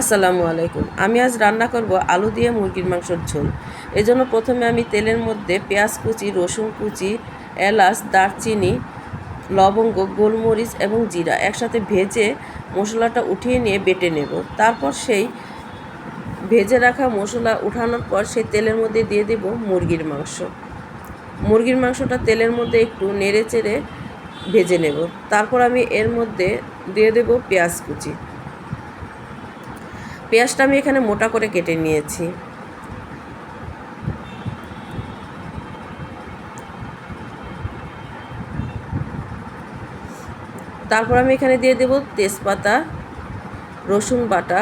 আসসালামু আলাইকুম। আমি আজ রান্না করব আলু দিয়ে মুরগির মাংসের ঝোল। এজন্য প্রথমে আমি তেলের মধ্যে পেঁয়াজ কুচি, রসুন কুচি, এলাচ, দারচিনি, লবঙ্গ, গোলমরিচ এবং জিরা একসাথে ভেজে মশলাটা উঠিয়ে নিয়ে বেটে নেব। তারপর সেই ভেজে রাখা মশলা উঠানোর পর সেই তেলের মধ্যে দিয়ে দেব মুরগির মাংস। মুরগির মাংসটা তেলের মধ্যে একটু নেড়ে চেড়ে ভেজে নেব। তারপর আমি এর মধ্যে দিয়ে দেব পেঁয়াজ কুচি। পেঁয়াজটা আমি এখানে মোটা করে কেটে নিয়েছি। তারপর আমি এখানে দিয়ে দেব তেজপাতা, রসুন বাটা,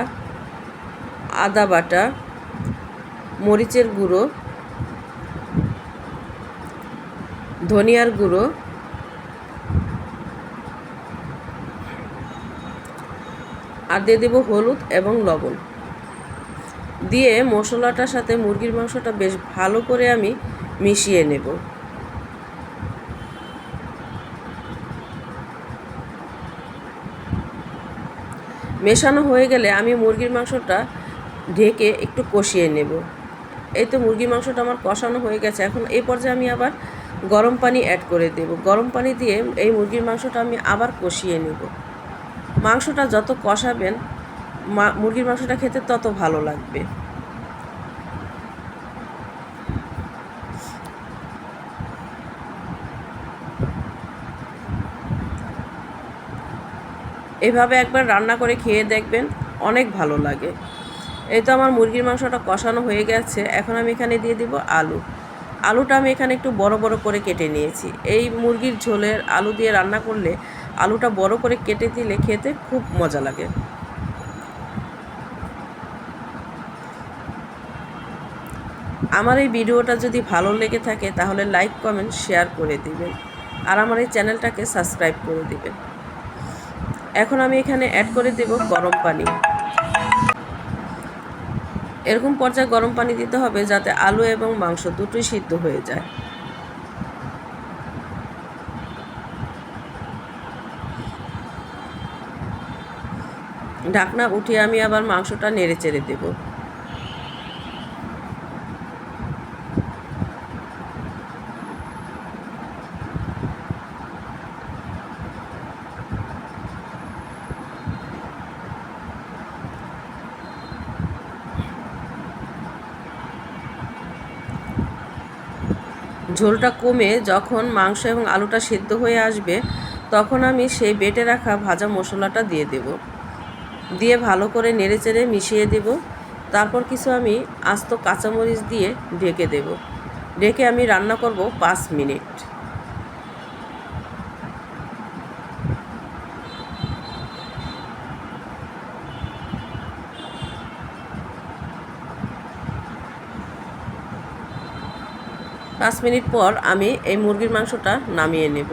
আদা বাটা, মরিচের গুঁড়ো, ধনিয়ার গুঁড়ো আর দিয়ে দেবো হলুদ এবং লবণ। দিয়ে মশলাটার সাথে মুরগির মাংসটা বেশ ভালো করে আমি মিশিয়ে নেব। মেশানো হয়ে গেলে আমি মুরগির মাংসটা ঢেকে একটু কষিয়ে নেব। এই তো মুরগির মাংসটা আমার কষানো হয়ে গেছে। এখন এই পর্যায়ে আমি আবার গরম পানি অ্যাড করে দেব। গরম পানি দিয়ে এই মুরগির মাংসটা আমি আবার কষিয়ে নেব। মাংসটা যত কষাবেন মুরগির মাংসটা খেতে তত ভালো লাগবে। এভাবে একবার রান্না করে খেয়ে দেখবেন অনেক ভালো লাগে। এই তো আমার মুরগির মাংসটা কষানো হয়ে গেছে। এখন আমি এখানে দিয়ে দিব আলু। আলুটা আমি এখানে একটু বড় বড় করে কেটে নিয়েছি। এই মুরগির ঝোলের আলু দিয়ে রান্না করলে আলুটা বড় করে কেটে দিলে খেতে খুব মজা লাগে। আমার এই ভিডিওটা যদি ভালো লেগে থাকে তাহলে লাইক, কমেন্ট, শেয়ার করে দিবেন। আর আমার এই চ্যানেলটাকে সাবস্ক্রাইব করে দিবেন। এখন আমি এখানে অ্যাড করে দেব গরম পানি। এরকম পর্যায়ে গরম পানি দিতে হবে যাতে আলু এবং মাংস দুটোই সিদ্ধ হয়ে যায়। ঢাকনা উঠিয়ে আমি আবার মাংসটা নেড়ে চেড়ে দেবো। ঝোলটা কমে যখন মাংস এবং আলুটা সিদ্ধ হয়ে আসবে, তখন আমি সেই বেটে রাখা ভাজা মশলাটা দিয়ে দেব। দিয়ে ভালো করে নেড়ে চেড়ে মিশিয়ে দেব। তারপর কিছু আমি আস্ত কাঁচামরিচ দিয়ে ঢেকে দেব। ঢেকে আমি রান্না করব পাঁচ মিনিট। পাঁচ মিনিট পর আমি এই মুরগির মাংসটা নামিয়ে নেব।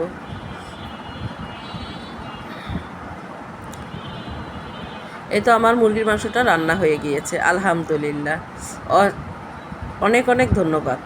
এই তো আমার মুরগির মাংসটা রান্না হয়ে গিয়েছে আলহামদুলিল্লাহ। অনেক অনেক ধন্যবাদ।